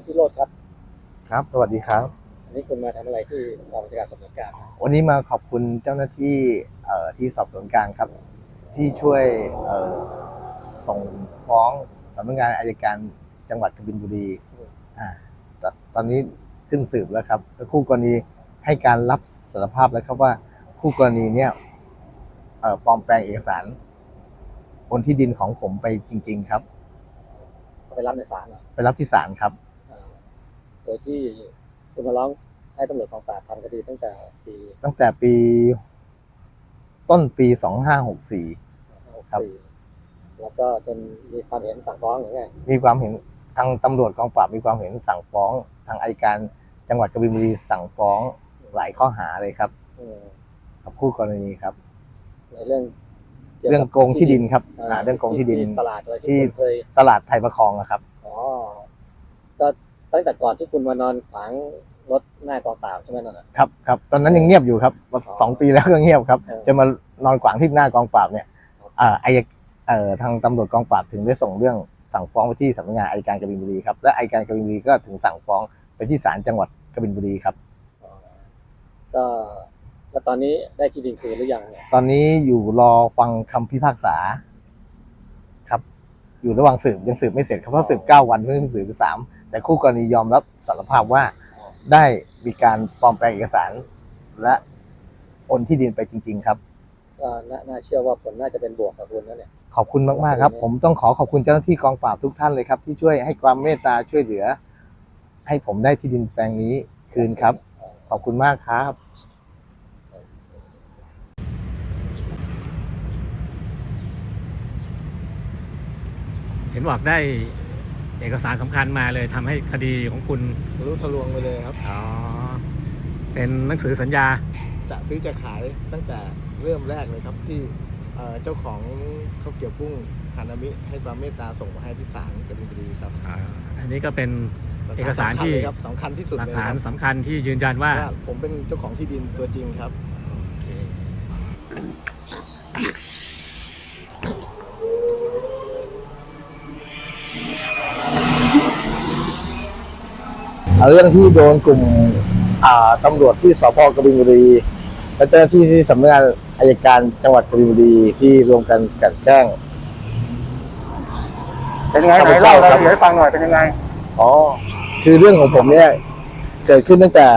วุฒิโรธครับ ครับ สวัสดีครับอันนี้คุณมาทำอะไรที่กองบัญชาการสอบสวนกลางครับวันนี้มาขอบคุณเจ้าหน้าที่เอ่อที่สอบสวนกลางครับ ที่ช่วยเอ่อส่งฟ้องสำนักงานอายการจังหวัดกบินบุรีอ่าตตอนนี้ขึ้นสืบแล้วครับก็คู่กรณีให้การรับสารภาพแล้วครับว่าคู่กรณีเนี่ยเอ่อปลอมแปลงเอกสารบนที่ดินของผมไปจริง ๆ ครับเขาไปรับในศาลเหรอไปรับที่ศาลครับอ่าโดยที่คุณมาร้องให้ตำรวจกองปราบทำคดีตั้งแต่ปีตั้งแต่ปี ต้นปี2564ครับ 64แล้วก็จนมีความเห็นสั่งฟ้องหรือไงมีความเห็นทางตำรวจกองปราบมีความเห็นสั่งฟ้อง ทางอัยการจังหวัดกบินบุรีสั่งฟ้องหลายข้อหาเลยครับ อืมกับคู่กรณีครับ ในเรื่องกี่ยวเรื่องกับโกงที่ดินครับอ่าเรื่องโกงที่ดิน ตลาดอะไรที่ที่ คุณเคยตลาดไทยประคองอะครับ อ๋อก็ ตั้งแต่ก่อนที่คุณมานอนขวางรถหน้ากองปราบใช่ไหมนั่นน่ะ ครับครับตอนนั้นยังเงียบอยู่ครับสองปีแล้วก็เงียบครับ เออ จะมานอนขวางที่หน้ากองปราบเนี่ยครับอ่าไอเอ่อทางตำรวจกองปราบถึงได้ส่งเรื่องสั่งฟ้องไปที่สำนักงานอัยการกบินบุรีครับและอัยการกบินบุรีก็ถึงสั่งฟ้องไปที่ศาลจังหวัดกบินบุรีครับอ๋อก็แล้วตอนนี้ได้ที่ดินคืนหรือยังเนี่ยตอนนี้อยู่รอฟังคำพิพากษาครับ อยู่ระหว่างสืบยังสืบไม่เสร็จครับเพราะสืบเก้าวันเพิ่งสืบไปสาม แต่คู่กรณียอมรับสารภาพว่าได้มีการปลอมแปลงเอกสาร และโอนที่ดินไปจริง ๆ ครับ ก็น่าน่าเชื่อว่าผลน่าจะเป็นบวกกับคุณนะเนี่ยขอบคุณมากๆครับ ผมต้องขอขอบคุณเจ้าหน้าที่กองปราบทุกท่านเลยครับ ที่ช่วยให้ความเมตตาช่วยเหลือ ให้ผมได้ที่ดินแปลงนี้คืนครับ ขอบคุณมากครับเห็นบอกได้ เอกสารสำคัญมาเลยทำให้คดีของคุณ รู้ทะลวงไปเลยครับ อ๋อ เป็นหนังสือสัญญา จะซื้อจะขายตั้งแต่เริ่มแรกเลยครับที่เอ่อเจ้าของข้าวเกรี๊ยวกุ้งฮานามิให้ความเมตตาส่งมาให้ที่ศาลกบินบุรีครับอ่าอันนี้ก็เป็น เอกสารที่สำคัญที่สุดหลักเลยฐานครับสำคัญที่ยืนยันว่า ว่าผมเป็นเจ้าของที่ดินตัวจริงครับ โอเค เรื่องที่โดนกลุ่มอ่าตำรวจที่สพกบินบุรี และเจ้าหน้าที่ที่สำนักงานอายการจังหวัดกบินบุรีที่รวมกันกลันแกล้งเป็นไงข้าไหพนเจ้าเล่าครัรายบละเอียดให้ฟังหน่อยเป็นยังไงอ๋อคือเรื่องของผมเนี่ย เกิดขึ้นตั้งแต่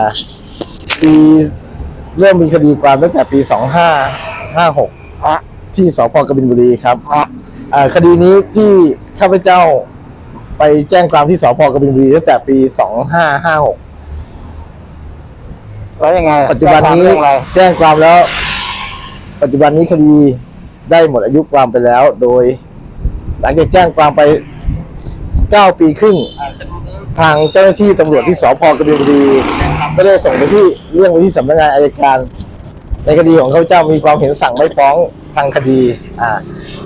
ปีเริ่มมีคดีความตั้งแต่ปี2556อะที่สพกบินบุรีครับอะอ่าคดีนี้ที่ข้าพเจ้า ไปแจ้งความที่สพกบินบุรีตั้งแต่ปี2556แล้วยังไงปัจจุบันนี้เรื่องอะไรแจ้งความแล้ว ปัจจุบันนี้คดีได้หมดอายุความไปแล้ว โดย หลังจากแจ้งความไป9ปีครึ่ง ทางเจ้าหน้าที่ตำรวจที่สพกบินบุรีก็ได้ส่งไปที่เรื่องไปที่สำนักงานอายการ ในคดีของข้าพเจ้ามีความเห็นสั่งไม่ฟ้องทางคดี อ่า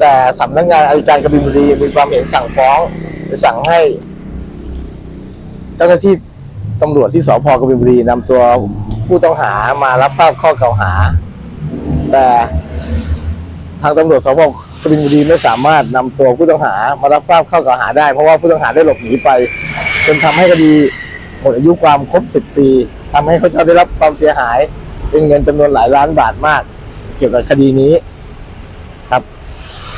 แต่สำนักงานอายการกบินบุรีมีความเห็นสั่งฟ้องหรือ สั่งให้เจ้าหน้าที่ตำรวจที่สพกบินบุรีนำตัวผู้ต้องหามารับทราบข้อกล่าวหา แต่ทางตำรวจสพกบินบุรีไม่สามารถนำตัวผู้ต้องหามารับทราบข้อกล่าวหาได้ เพราะว่าผู้ต้องหาได้หลบหนีไป จนทำให้คดีหมดอายุความครบ10ปีทำให้เขาเจ้าได้รับความเสียหาย เป็นเงินจำนวนหลายล้านบาทมาก เกี่ยวกับคดีนี้ครับ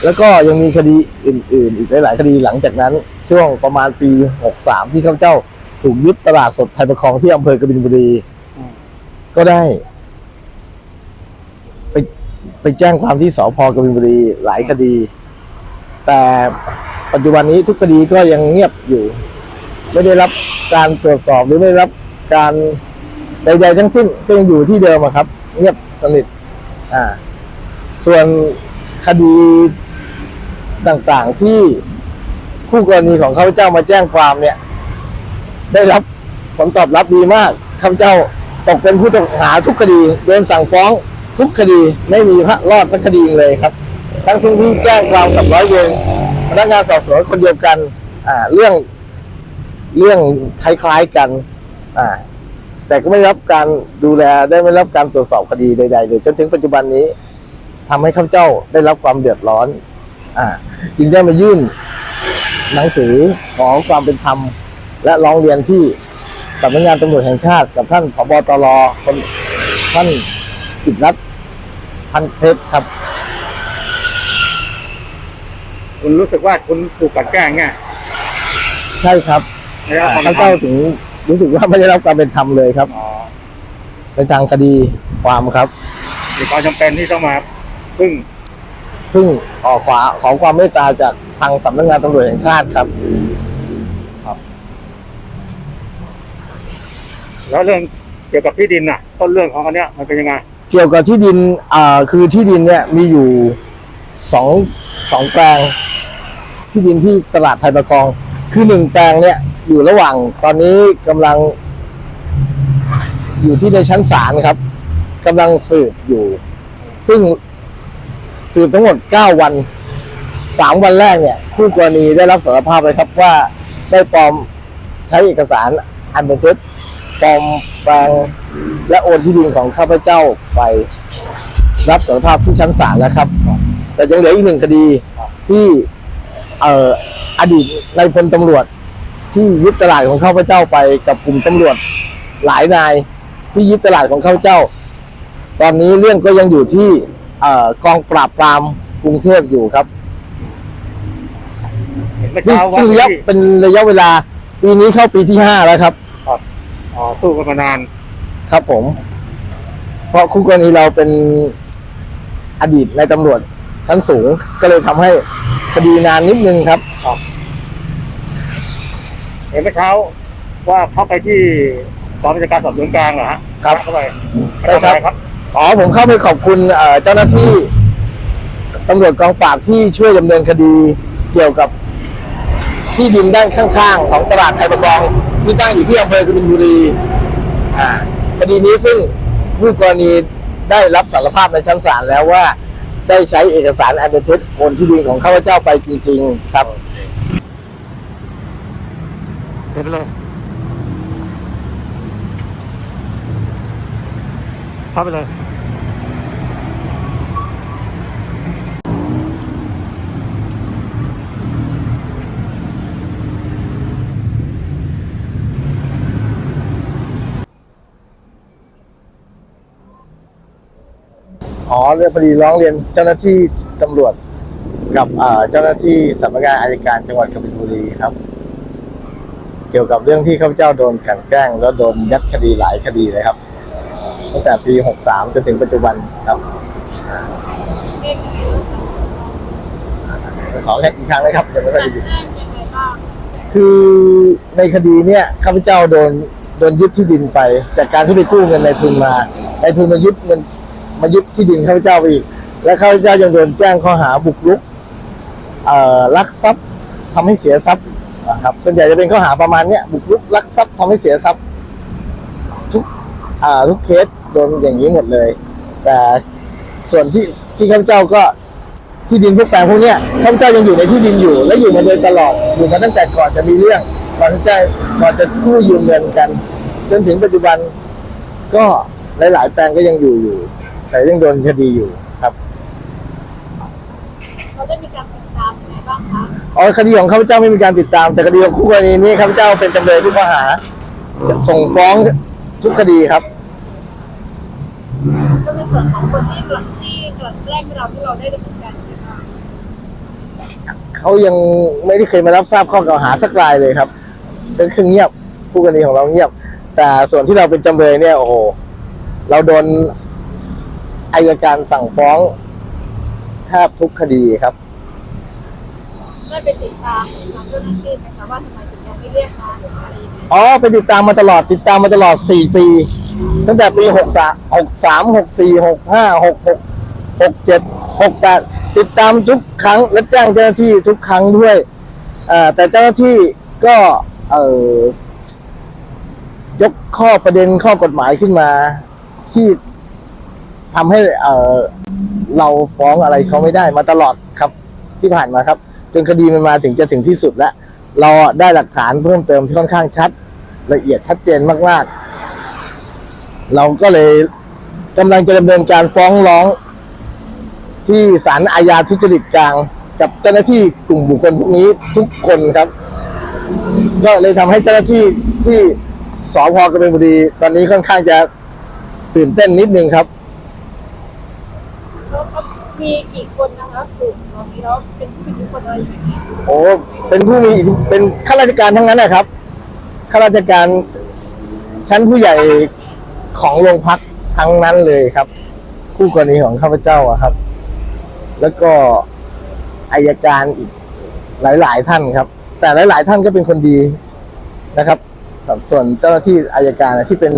แล้วก็ยังมีคดีอื่น ๆ อีกหลาย ๆ คดีหลังจากนั้น ช่วงประมาณปี 63 ที่ข้าพเจ้าถูกยึดตลาดสดไทยประคองที่อำเภอกบินบุรีก็ได้ ไปไปแจ้งความที่สพกบินบุรีหลายคดี แต่ปัจจุบันนี้ทุกคดีก็ยังเงียบอยู่ ไม่ได้รับการตรวจสอบหรือไม่ได้รับการใดๆทั้งสิ้นก็ยังอยู่ที่เดิมอะครับ เงียบสนิทอ่า ส่วนคดีต่างๆที่ คู่กรณีของข้าพเจ้ามาแจ้งความเนี่ย ได้รับผลตอบรับดีมากข้าพเจ้าตกเป็นผู้ต้องหาทุกคดีโดนสั่งฟ้องทุกคดีไม่มีพระรอดสักคดีเลยครับ ทั้งที่ที่แจ้งความกับร้อยเวรพนักงานสอบสวนคนเดียวกัน อ่า เรื่องเรื่องคล้ายๆกัน อ่า แต่ก็ไม่รับการดูแลได้ไม่รับการตรวจสอบคดีใดๆเลยจนถึงปัจจุบันนี้ทำให้ข้าพเจ้าได้รับความเดือดร้อน อ่า จึงได้มายื่น หนังสือขอความเป็นธรรม และร้องเรียนที่สำนักงานตำรวจแห่งชาติ กับท่านผบตรคนท่านกิตรัตน์พันเพชรครับ คุณรู้สึกว่าคุณถูกกลันแกล้งไงใช่ครับไม่ได้รับความท่านเป็นธรเจ้ารมถึงรู้สึกว่าไม่ได้รับความเป็นธรรมเลยครับอ๋อในทางคดีความครับมีความจำเป็นที่ต้องมาพึ่งเพิ่งออกขวาขอความเมตตาจากทางสำนักงานตำรวจแห่งชาติครับ แล้วเรื่องเกี่ยวกับที่ดินน่ะ ต้นเรื่องของอันเนี้ยมันเป็นยังไง เกี่ยวกับที่ดินอ่าคือที่ดินเนี่ยมีอยู่สองสองแปลง ที่ดินที่ตลาดไทยประคอง คือหนึ่งแปลงเนี่ย อยู่ระหว่างตอนนี้กำลัง อยู่ที่ในชั้นศาลครับกำลังสืบอยู่ ซึ่ง สืบทั้งหมด 9 วันสามวันแรกเนี่ย คู่กรณีได้รับสารภาพเลยครับว่าได้ปลอมใช้เอกสารอันเป็นเท็จปลอมแปลงและโอนที่ดินของข้าพเจ้าไปรับสารภาพที่ชั้นศาลแล้วครับ แต่ยังเหลืออีกหนึ่งคดีที่เอ่ออดีตนายพลตำรวจ ที่ยึดตลาดของข้าพเจ้าไปกับกลุ่มตำรวจหลายนายที่ยึดตลาดของข้าพเจ้า ตอนนี้เรื่องก็ยังอยู่ที่ อ่อกองปราบปรามกรุงเทพอยู่ครับเห็นเมื่อซึ่งเช้าว่าซึ่งระยะที่เป็นระยะเวลา ปีนี้เข้าปีที่ห้าแล้วครับ อ๋อสู้กันมานานครับผม เพราะคู่กรณีเราเป็นอดีตในายตำรวจชั้นสูง ก็เลยทำให้คดีนานนิดนึงครับ เห็นเมื่อเช้าว่าเข้าไปที่กองบัญชาการสอบสวนกลางเหรอฮะครับเข้าไปใช่ครับ ทำอะไครับ อ๋อผมเข้าไปขอบคุณเจ้าหน้าที่ตำรวจกองปราบที่ช่วยดำเนินคดีเกี่ยวกับที่ดินด้านข้างๆ ของตลาดไทยประกองที่ตั้งอยู่ที่อำเภอกบินบุรีคดีนี้ซึ่งผู้กรณีได้รับสารภาพในชั้นศาลแล้วว่าได้ใช้เอกสารอันเป็นเท็จโอนที่ดินของข้าพเจ้าไปจริง ๆ ครับเดินไปเลยเข้าไปเลย อ๋อเรื่องคดีร้องเรียนเจ้าหน้าที่ตำรวจกับเจ้าหน้าที่สำนักงานอายการจังหวัดกบินบุรีครับ เกี่ยวกับเรื่องที่ข้าพเจ้าโดนกลันแกล้ง แล้วโดนยัดคดีหลายคดีเลยครับตั้งแต่ปี63จนถึงปัจจุบันครับขอแค่อีกครั้งนะครับยังไม่ค่อยได้ยินคือในคดีเนี่ยข้าพเจ้าโดนโดนยึดที่ดินไป จากการที่ไปกู้เงินในทุนมาในทุนมายึดเงิน มายึดที่ดินข้าพเจ้าไปอีก และข้าพเจ้ายังโดนแจ้งข้อหาบุกรุกลักทรัพย์ทำให้เสียทรัพย์นะครับส่วนใหญ่จะเป็นข้อหาประมาณเนี้ยบุกรุกลักทรัพย์ทำให้เสียทรัพย์ทุกทุกเคสโดนอย่างนี้หมดเลย แต่ส่วนที่ที่ข้าพเจ้าก็ที่ดินพวกแปลงพวกเนี้ยข้าพเจ้ายังอยู่ในที่ดินอยู่ และอยู่มาโดยตลอดอยู่มาตั้งแต่ก่อนจะมีเรื่องก่อนจะก่อนจะกู้ยืมเงินกัน จนถึงปัจจุบันก็หลาย ๆ แปลงก็ยังอยู่อยู่ แต่ยังโดนคดีอยู่ครับเขาได้มีการติดตามยังไงบ้างคะอ๋อคดีของข้าพเจ้าไม่มีการติดตาม แต่คดีของคู่กรณีนี้ข้าพเจ้าเป็นจำเลยทุกข้อหา ส่งฟ้องทุกคดีครับ ก็ในส่วนของคนที่กลั่นที่กลั่นแกล้งเราที่เราได้ดำเนินการยังไงบ้างเขายังไม่ได้เคยมารับทราบข้อกล่าวหาสักรายเลยครับเป็นคือเงียบผู้กรณีของเราเงียบ แต่ส่วนที่เราเป็นจำเลยเนี่ยโอ้โหเราโดน อายการสั่งฟ้องแทบทุกคดีครับ ได้ไปติดตามทางเจ้าหน้าที่ไหมคะว่าทำไมถึงยังไม่เรียกมาหรืออะไรอย่างเงี้ยอ๋อไปติดตามมาตลอดติดตามมาตลอดสี่ปี ตั้งแต่ปีหกสามหกสามหกสี่หกห้าหกหกหกเจ็ดหกแปดติดตามทุกครั้งและแจ้งเจ้าหน้าที่ทุกครั้งด้วยอ่าแต่เจ้าหน้าที่ก็เอ่อยกข้อประเด็นข้อกฎหมายขึ้นมา ที่ ทำให้เออเราฟ้องอะไรเขาไม่ได้มาตลอดครับที่ผ่านมาครับ จนคดีมันมาถึงจะถึงที่สุดแล้ว เราได้หลักฐานเพิ่มเติมที่ค่อนข้างชัด ละเอียดชัดเจนมากๆ เราก็เลยกำลังจะดำเนินการฟ้องร้อง ที่ศาลอาญาทุจริตกลางกับเจ้าหน้าที่กลุ่มบุคคลพวกนี้ทุกคนครับ ก็เลยทำให้เจ้าหน้าที่ที่สพกบินบุรีตอนนี้ค่อนข้างจะตื่นเต้นนิดนึงครับ แล้วก็มีกี่คนนะคะกลุ่มตอนนี้แล้วเป็นผู้มีอิทธิพลอะไรอย่างเงี้ยโอ้เป็นผู้มีอิทธิเป็นข้าราชการทั้งนั้นนะครับข้าราชการชั้นผู้ใหญ่ของโรงพักทั้งนั้นเลยครับ คู่กรณีของข้าพเจ้าอะครับ แล้วก็อายการอีกหลาย ๆ ท่านครับ แต่หลาย ๆ ท่านก็เป็นคนดีนะครับ ส่วนเจ้าหน้าที่อายการที่เป็น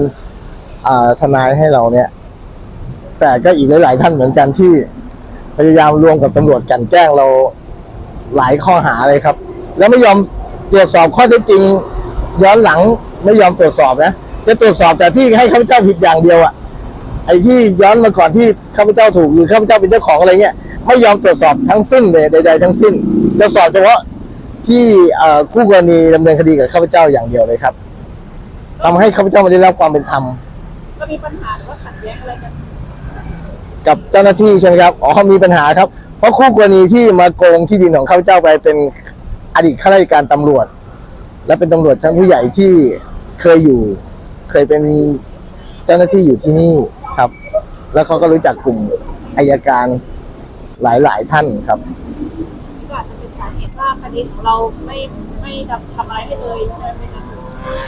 ทนายให้เราเนี่ย แต่ก็อีกหลาย ๆ ท่านเหมือนกันที่พยายามรวมกับตำรวจกันแกล้งเราหลายข้อหาเลยครับ แล้วไม่ยอมตรวจสอบข้อเท็จจริง ย้อนหลังไม่ยอมตรวจสอบนะจะตรวจสอบแต่ที่ให้ข้าพเจ้าผิดอย่างเดียวอะไอ้ที่ย้อนมาก่อนที่ข้าพเจ้าถูกหรือข้าพเจ้าเป็นเจ้าของอะไรเงี้ยไม่ยอมตรวจสอบทั้งสิ้นเลยใด ๆ ทั้งสิ้นจะสอบเฉพาะที่คู่กรณีดำเนินคดีกับข้าพเจ้าอย่างเดียวเลยครับทำให้ข้าพเจ้าไม่ได้รับความเป็นธรรมก็มีปัญหาหรือว่าขัดแย้งอะไรกัน กับเจ้าหน้าที่ใช่ไหมครับอ๋อมีปัญหาครับ เพราะคู่กรณีที่มาโกงที่ดินของข้าพเจ้าไปเป็นอดีตข้าราชการตำรวจ และเป็นตำรวจชั้นผู้ใหญ่ที่เคยอยู่ เคยเป็นเจ้าหน้าที่อยู่ที่นี่ครับ แล้วเขาก็รู้จักกลุ่มอายการหลาย ๆ ท่านครับก็อาจจะเป็นสาเหตุว่าคดีของเราไม่ไม่ทำอะไรให้เลยใช่ไหมคะ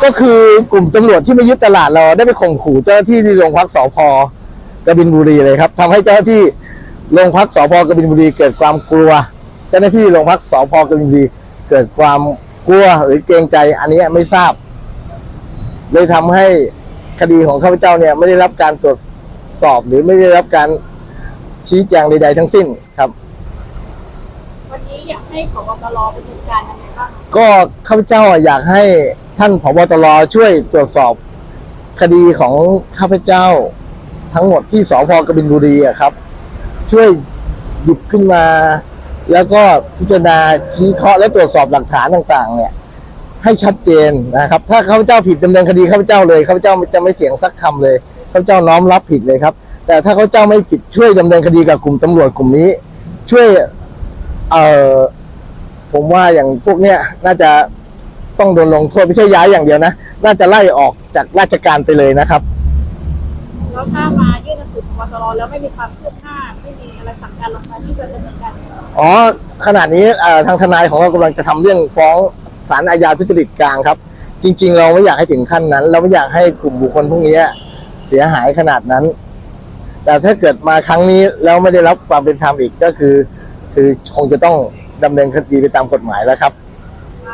ก็คือกลุ่มตำรวจที่มายึดตลาดเราได้ไปข่มขู่เจ้าหน้าที่ที่โรงพักสพ กบินบุรีเลยครับทำให้เจ้าหน้าที่โรงพักสพกบินบุรีเกิดความกลัว เจ้าหน้าที่โรงพักสพกบินบุรีเกิดความกลัวหรือเกรงใจอันนี้ไม่ทราบ เลยทำให้คดีของข้าพเจ้าเนี่ยไม่ได้รับการตรวจสอบหรือไม่ได้รับการชี้แจงใด ๆ ทั้งสิ้นครับ วันนี้อยากให้ผบตรดำเนินการยังไงบ้างก็ข้าพเจ้าอยากให้ท่านผบตรช่วยตรวจสอบคดีของข้าพเจ้า ทั้งหมดที่สพกบินบุรีอะครับ ช่วยหยิบขึ้นมา แล้วก็พิจารณาชี้เคราะห์และตรวจสอบหลักฐานต่างๆ เนี่ย ให้ชัดเจนนะครับ ถ้าข้าพเจ้าผิดดำเนินคดีข้าพเจ้าเลยข้าพเจ้าจะไม่เสียงสักคำเลยข้าพเจ้าน้อมรับผิดเลยครับ แต่ถ้าข้าพเจ้าไม่ผิดช่วยดำเนินคดีกับกลุ่มตำรวจกลุ่มนี้ ช่วยเอ่อผมว่าอย่างพวกเนี้ยน่าจะต้องโดนลงโทษไม่ใช่ย้ายอย่างเดียวนะ น่าจะไล่ออกจากราชการไปเลยนะครับ แล้วถ้ามายื่นหนังสือผบตรแล้วไม่มีความคืบหน้าไม่มีอะไรสั่งการลงมาที่จะดำเนินการอ๋อขณะนี้เอ่อทางทนายของเรากำลังจะทำเรื่องฟ้องศาลอาญาทุจริตกลางครับ จริง ๆ เราไม่อยากให้ถึงขั้นนั้น เราไม่อยากให้กลุ่มบุคคลพวกนี้เสียหายขนาดนั้น แต่ถ้าเกิดมาครั้งนี้แล้วไม่ได้รับความเป็นธรรมอีกก็คือ คือคงจะต้องดำเนินคดีไปตามกฎหมายแล้วครับ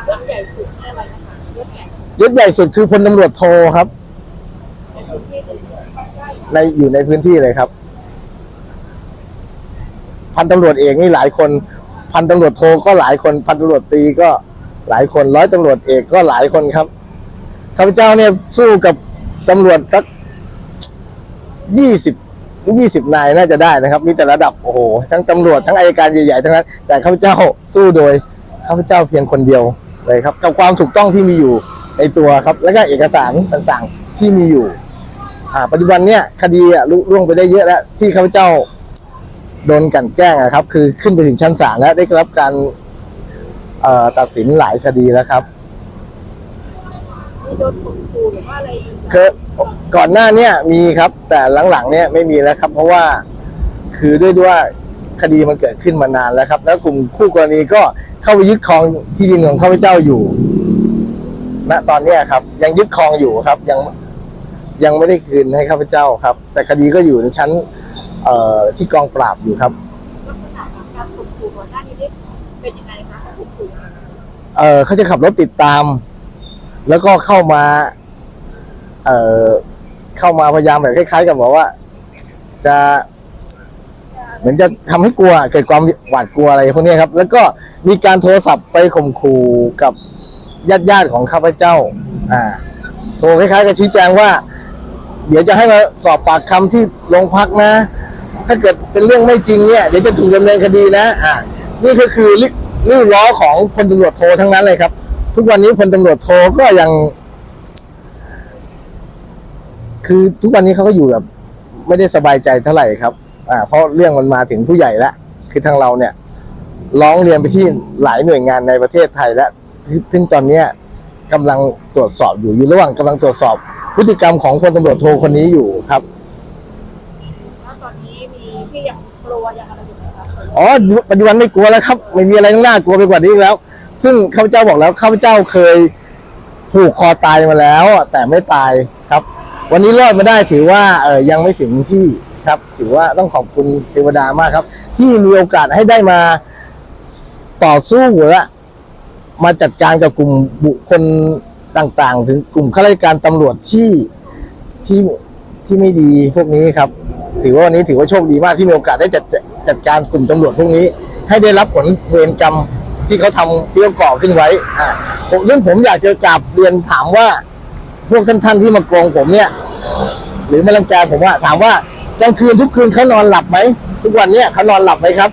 ยศใหญ่สุดให้อะไรนะคะยศใหญ่สุดยศใหญ่สุดคือพลตำรวจโทครับ ในอยู่ในพื้นที่เลยครับ พันตำรวจเอกนี่หลายคน พันตำรวจโทก็หลายคน พันตำรวจตีก็หลายคนร้อยตำรวจเอกก็หลายคนครับข้าพเจ้าเนี่ยสู้กับตำรวจสักยี่สิบยี่สิบนายน่าจะได้นะครับ มีแต่ระดับโอ้โหทั้งตำรวจทั้งอายการใหญ่ๆทั้งนั้น แต่ข้าพเจ้าสู้โดยข้าพเจ้าเพียงคนเดียวเลยครับ กับความถูกต้องที่มีอยู่ในตัวครับ แล้วก็เอกสารต่างๆที่มีอยู่ อ่าปัจจุบันเนี่ยคดีอะลุล่วงไปได้เยอะแล้ว ที่ข้าพเจ้าโดนกันแกล้งอะครับ คือขึ้นไปถึงชั้นศาลแล้วได้รับการเอ่อตัดสินหลายคดีแล้วครับ มีโดนข่มขู่หรือว่าอะไรอีกคือก่อนหน้าเนี่ยมีครับ แต่หลังๆเนี่ยไม่มีแล้วครับ เพราะว่าคือด้วยด้วยว่าคดีมันเกิดขึ้นมานานแล้วครับ แล้วกลุ่มคู่กรณีก็เข้าไปยึดครองที่ดินของข้าพเจ้าอยู่ณตอนเนี้ยครับ ยังยึดครองอยู่ครับ ยัง ยังไม่ได้คืนให้ข้าพเจ้าครับ แต่คดีก็อยู่ในชั้นเอ่อที่กองปราบอยู่ครับลักษณะของการข่มขู่ก่อนหน้านี้ได้เป็นยังไงคะข่มขู่เออเขาจะขับรถติดตาม แล้วก็เข้ามา เออเข้ามาพยายามแบบคล้าย ๆ กับบอกว่า จะ เหมือนจะทำให้กลัว เกิดความหวาดกลัวอะไรพวกนี้ครับ แล้วก็มีการโทรศัพท์ไปข่มขู่กับญาติญาติๆของข้าพเจ้า อ่า โทรคล้ายๆกับชี้แจงว่า เดี๋ยวจะให้มาสอบปากคำที่โรงพักนะ ถ้าเกิดเป็นเรื่องไม่จริงเนี่ยเดี๋ยวจะถูกดำเนินคดีนะอ่านี่ก็คือริริ้วล้อของพลตำรวจโททั้งนั้นเลยครับ ทุกวันนี้พลตำรวจโทก็ยัง คือทุกวันนี้เขาก็อยู่แบบไม่ได้สบายใจเท่าไหร่ครับ อ่า เพราะเรื่องมันมาถึงผู้ใหญ่แล้วคือทางเราเนี่ย ร้องเรียนไปที่หลายหน่วยงานในประเทศไทยแล้วซึ่งตอนเนี้ยกำลังตรวจสอบอยู่อยู่ระหว่างกำลังตรวจสอบ พฤติกรรมของพลตำรวจโทคนนี้อยู่ครับแล้วตอนนี้มีที่ยังกลัวยังอะไรอยู่ไหมคะอ๋อปัจจุบันไม่กลัวแล้วครับ ไม่มีอะไรน่ากลัวไปกว่านี้อีกแล้ว ซึ่งข้าพเจ้าบอกแล้วข้าพเจ้าเคยผูกคอตายมาแล้วอะแต่ไม่ตายครับ วันนี้รอดมาได้ถือว่าเออยังไม่ถึงที่ครับ ถือว่าต้องขอบคุณเทวดามากครับ ที่มีโอกาสให้ได้มาต่อสู้และมาจัดการกับกลุ่มบุคคล ต่างๆ ถึงกลุ่มข้าราชการตำรวจที่ที่ที่ไม่ดีพวกนี้ครับ ถือว่าวันนี้ถือว่าโชคดีมากที่มีโอกาสได้จัดจัดจัดการกลุ่มตำรวจพวกนี้ ให้ได้รับผลเวรกรรมที่เขาทำเปี้ยวก่อขึ้นไว้อ่าผมเรื่องผมอยากจะกราบเรียนถามว่า พวกท่านๆที่มาโกงผมเนี่ย หรือมาลังแกผมว่าถามว่ากลางคืนทุกคืนเขานอนหลับไหมทุกวันเนี้ยเขานอนหลับไหมครับ